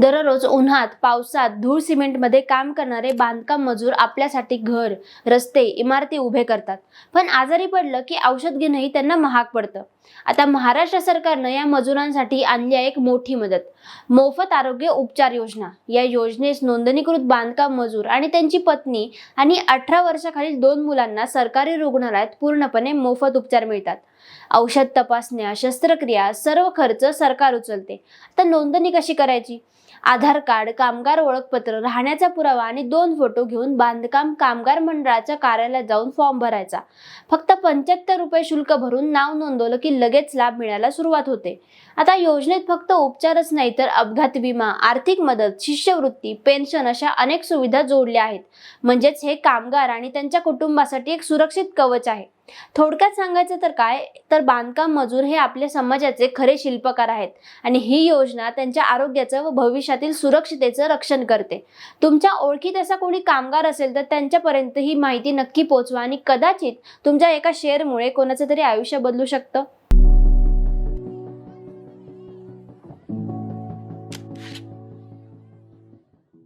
दररोज उन्हात पावसात धूळ सिमेंटमध्ये काम करणारे बांधकाम मजूर आपल्यासाठी घर रस्ते इमारती उभे करतात. पण आजारी पडलं की औषध घेणंही त्यांना महाग पडतं. आता महाराष्ट्र सरकारनं या मजुरांसाठी आणली आहे एक मोठी मदत. मोफत आरोग्य उपचार योजना. या योजनेस नोंदणीकृत बांधकाम मजूर आणि त्यांची पत्नी आणि अठरा वर्षाखालील दोन मुलांना सरकारी रुग्णालयात पूर्णपणे मोफत उपचार मिळतात. औषध तपासण्या शस्त्रक्रिया सर्व खर्च सरकार उचलते. तर नोंदणी कशी करायची? आधार कार्ड कामगार ओळखपत्र राहण्याचा पुरावा आणि दोन फोटो घेऊन बांधकाम कामगार मंडळाच्या कार्यालयात जाऊन फॉर्म भरायचा. फक्त पंच्याहत्तर रुपये शुल्क भरून नाव नोंदवलं की लगेच लाभ मिळायला सुरुवात होते. आता योजनेत फक्त उपचारच नाही तर अपघात विमा आर्थिक मदत शिष्यवृत्ती पेन्शन अशा अनेक सुविधा जोडल्या आहेत. म्हणजेच हे कामगार आणि त्यांच्या कुटुंबासाठी एक सुरक्षित कवच आहे. थोडक्यात सांगायचं तर काय? तर बांधकाम मजूर हे आपल्या समाजाचे खरे शिल्पकार आहेत आणि ही योजना त्यांच्या आरोग्याचं व भविष्यातील सुरक्षितेचं रक्षण करते. तुमच्या ओळखीत असा कोणी कामगार असेल तर त्यांच्यापर्यंत ही माहिती नक्की पोचवा आणि कदाचित तुमच्या एका शेअरमुळे कोणाचं तरी आयुष्य बदलू शकतं.